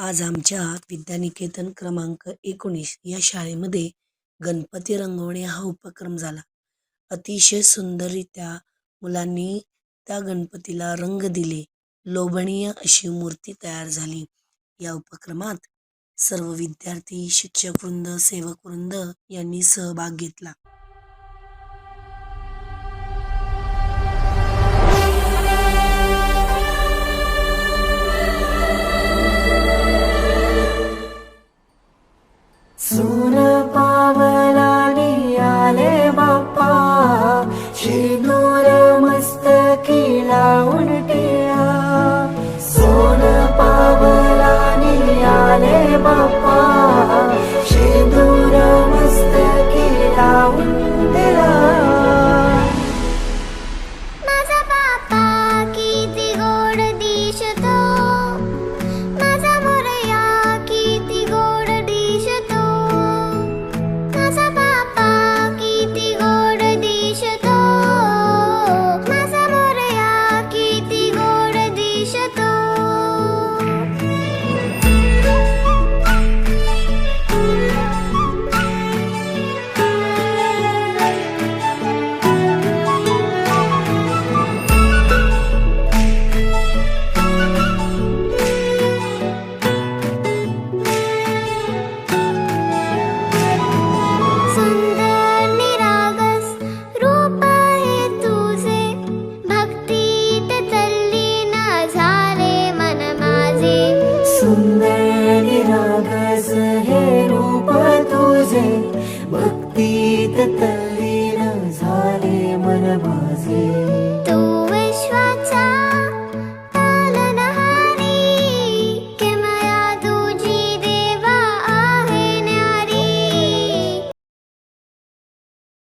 आज आमच्या विद्यानिकेतन क्रमांक एकोणीस या शाळेमध्ये गणपती रंगवणे हा उपक्रम झाला. अतिशय सुंदररित्या मुलांनी त्या गणपतीला रंग दिले. लोभनीय अशी मूर्ती तयार झाली. या उपक्रमात सर्व विद्यार्थी शिक्षक वृंद सेवक वृंद यांनी सहभाग घेतला. भक्तीत तल्लीन झाले मन माझे.